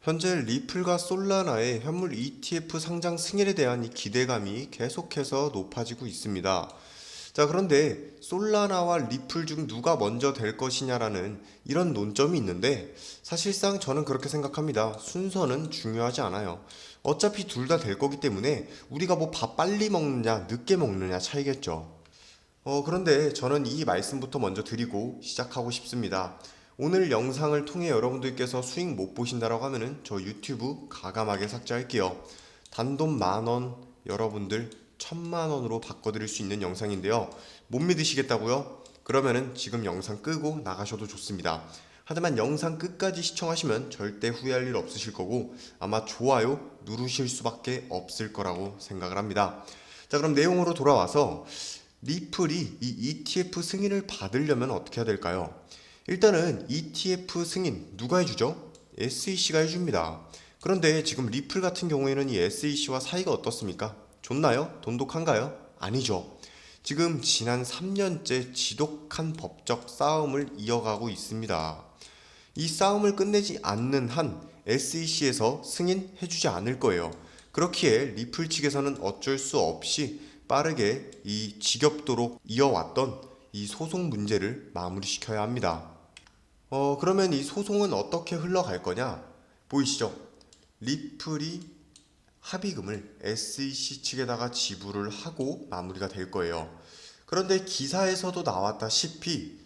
현재 리플과 솔라나의 현물 ETF 상장 승인에 대한 이 기대감이 계속해서 높아지고 있습니다. 자, 그런데 솔라나와 리플 중 누가 먼저 될 것이냐라는 이런 논점이 있는데 사실상 저는 그렇게 생각합니다. 순서는 중요하지 않아요. 어차피 둘 다 될 거기 때문에 우리가 뭐 밥 빨리 먹느냐, 늦게 먹느냐 차이겠죠. 어, 그런데 저는 이 말씀부터 먼저 드리고 시작하고 싶습니다. 오늘 영상을 통해 여러분들께서 수익 못 보신다라고 하면은 저 유튜브 가감하게 삭제할게요. 단돈 만원 여러분들 천만 원으로 바꿔드릴 수 있는 영상인데요. 못 믿으시겠다고요? 그러면은 지금 영상 끄고 나가셔도 좋습니다. 하지만 영상 끝까지 시청하시면 절대 후회할 일 없으실 거고 아마 좋아요 누르실 수밖에 없을 거라고 생각을 합니다. 자 그럼 내용으로 돌아와서 리플이 이 ETF 승인을 받으려면 어떻게 해야 될까요? 일단은 ETF 승인 누가 해주죠? SEC가 해줍니다. 그런데 지금 리플 같은 경우에는 이 SEC와 사이가 어떻습니까? 좋나요? 돈독한가요? 아니죠. 지금 지난 3년째 지독한 법적 싸움을 이어가고 있습니다. 이 싸움을 끝내지 않는 한 SEC에서 승인해주지 않을 거예요. 그렇기에 리플 측에서는 어쩔 수 없이 빠르게 이 지겹도록 이어왔던 이 소송 문제를 마무리시켜야 합니다. 어, 그러면 이 소송은 어떻게 흘러갈 거냐? 보이시죠? 리플이 합의금을 SEC 측에다가 지불을 하고 마무리가 될 거예요. 그런데 기사에서도 나왔다시피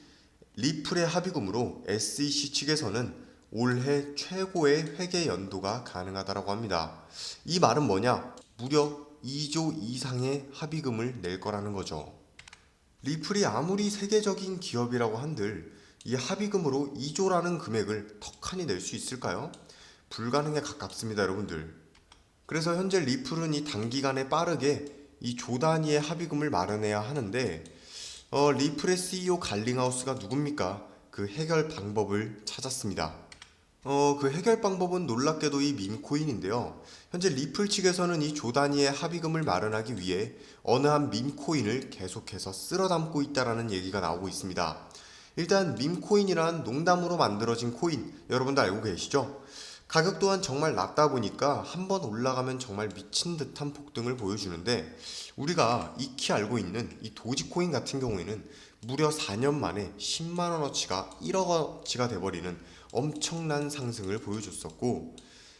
리플의 합의금으로 SEC 측에서는 올해 최고의 회계 연도가 가능하다고 합니다. 이 말은 뭐냐? 무려 2조 이상의 합의금을 낼 거라는 거죠. 리플이 아무리 세계적인 기업이라고 한들 이 합의금으로 2조라는 금액을 턱하니 낼 수 있을까요? 불가능에 가깝습니다, 여러분들. 그래서 현재 리플은 이 단기간에 빠르게 이 조 단위의 합의금을 마련해야 하는데 어, 리플의 CEO 갈링하우스가 누굽니까? 그 해결 방법을 찾았습니다. 어, 그 해결 방법은 놀랍게도 이 밈코인인데요. 현재 리플 측에서는 이 조 단위의 합의금을 마련하기 위해 어느 한 밈코인을 계속해서 쓸어 담고 있다라는 얘기가 나오고 있습니다. 일단 밈코인이란 농담으로 만들어진 코인 여러분도 알고 계시죠? 가격 또한 정말 낮다 보니까 한 번 올라가면 정말 미친 듯한 폭등을 보여주는데 우리가 익히 알고 있는 이 도지코인 같은 경우에는 무려 4년 만에 10만 원어치가 1억 원어치가 돼버리는 엄청난 상승을 보여줬었고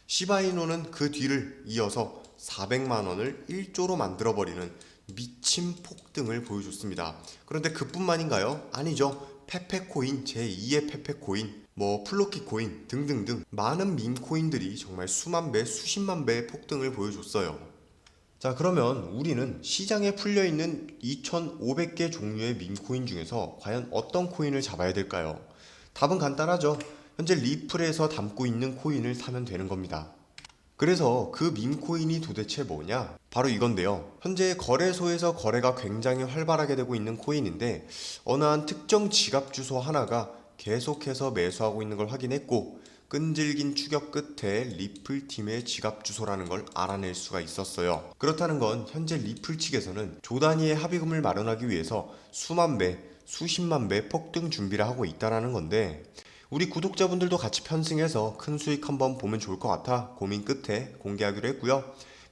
시바이노는 그 뒤를 이어서 400만 원을 1조로 만들어버리는 미친 폭등을 보여줬습니다. 그런데 그뿐만인가요? 아니죠. 페페코인, 제2의 페페코인, 뭐 플로키 코인 등등등 많은 밈 코인들이 정말 수만 배, 수십만 배의 폭등을 보여줬어요. 자, 그러면 우리는 시장에 풀려 있는 2,500개 종류의 밈 코인 중에서 과연 어떤 코인을 잡아야 될까요? 답은 간단하죠. 현재 리플에서 담고 있는 코인을 사면 되는 겁니다. 그래서 그 밈코인이 도대체 뭐냐? 바로 이건데요. 현재 거래소에서 거래가 굉장히 활발하게 되고 있는 코인인데 어느 한 특정 지갑 주소 하나가 계속해서 매수하고 있는 걸 확인했고 끈질긴 추격 끝에 리플 팀의 지갑 주소라는 걸 알아낼 수가 있었어요. 그렇다는 건 현재 리플 측에서는 조 단위의 합의금을 마련하기 위해서 수만 배, 수십만 배 폭등 준비를 하고 있다라는 건데 우리 구독자분들도 같이 편승해서 큰 수익 한번 보면 좋을 것 같아 고민 끝에 공개하기로 했고요.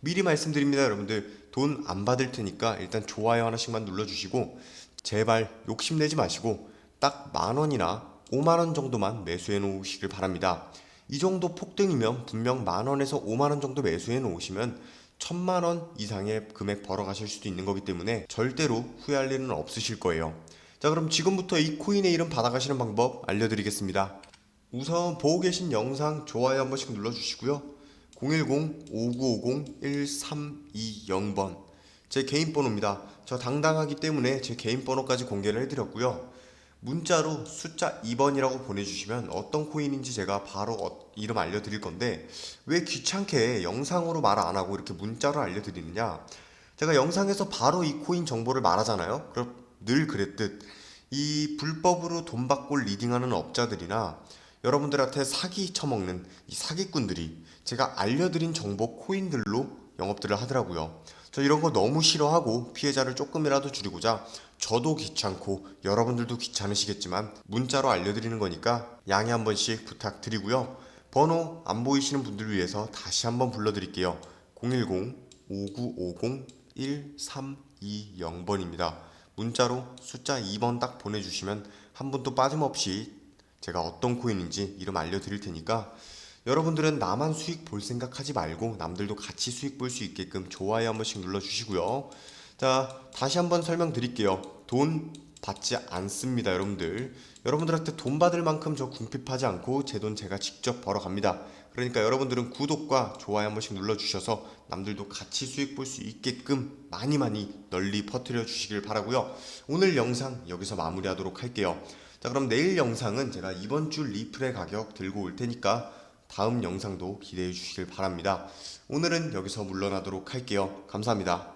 미리 말씀드립니다, 여러분들. 돈 안 받을 테니까 일단 좋아요 하나씩만 눌러주시고 제발 욕심내지 마시고 딱 만 원이나 5만 원 정도만 매수해 놓으시길 바랍니다. 이 정도 폭등이면 분명 만 원에서 5만 원 정도 매수해 놓으시면 천만 원 이상의 금액 벌어 가실 수도 있는 거기 때문에 절대로 후회할 일은 없으실 거예요. 자, 그럼 지금부터 이 코인의 이름 받아가시는 방법 알려드리겠습니다. 우선 보고 계신 영상 좋아요 한 번씩 눌러주시고요. 010-5950-1320번 제 개인 번호입니다. 저 당당하기 때문에 제 개인 번호까지 공개를 해드렸고요. 문자로 숫자 2번이라고 보내주시면 어떤 코인인지 제가 바로 어- 이름 알려드릴 건데 왜 귀찮게 영상으로 말 안 하고 이렇게 문자로 알려드리느냐? 제가 영상에서 바로 이 코인 정보를 말하잖아요. 그럼 늘 그랬듯 이 불법으로 돈 받고 리딩하는 업자들이나 여러분들한테 사기 쳐먹는 이 사기꾼들이 제가 알려드린 정보 코인들로 영업들을 하더라고요. 저 이런 거 너무 싫어하고 피해자를 조금이라도 줄이고자 저도 귀찮고 여러분들도 귀찮으시겠지만 문자로 알려드리는 거니까 양해 한 번씩 부탁드리고요. 번호 안 보이시는 분들을 위해서 다시 한번 불러드릴게요. 010-5950-1320번입니다. 문자로 숫자 2번 딱 보내주시면 한 분도 빠짐없이 제가 어떤 코인인지 이름 알려드릴 테니까 여러분들은 나만 수익 볼 생각하지 말고 남들도 같이 수익 볼 수 있게끔 좋아요 한 번씩 눌러주시고요. 자, 다시 한번 설명드릴게요. 돈 받지 않습니다, 여러분들. 여러분들한테 돈 받을 만큼 저 궁핍하지 않고 제 돈 제가 직접 벌어 갑니다. 그러니까 여러분들은 구독과 좋아요 한 번씩 눌러주셔서 남들도 같이 수익 볼 수 있게끔 많이 많이 널리 퍼뜨려 주시길 바라고요. 오늘 영상 여기서 마무리하도록 할게요. 자, 그럼 내일 영상은 제가 이번 주 리플의 가격 들고 올 테니까 다음 영상도 기대해 주시길 바랍니다. 오늘은 여기서 물러나도록 할게요. 감사합니다.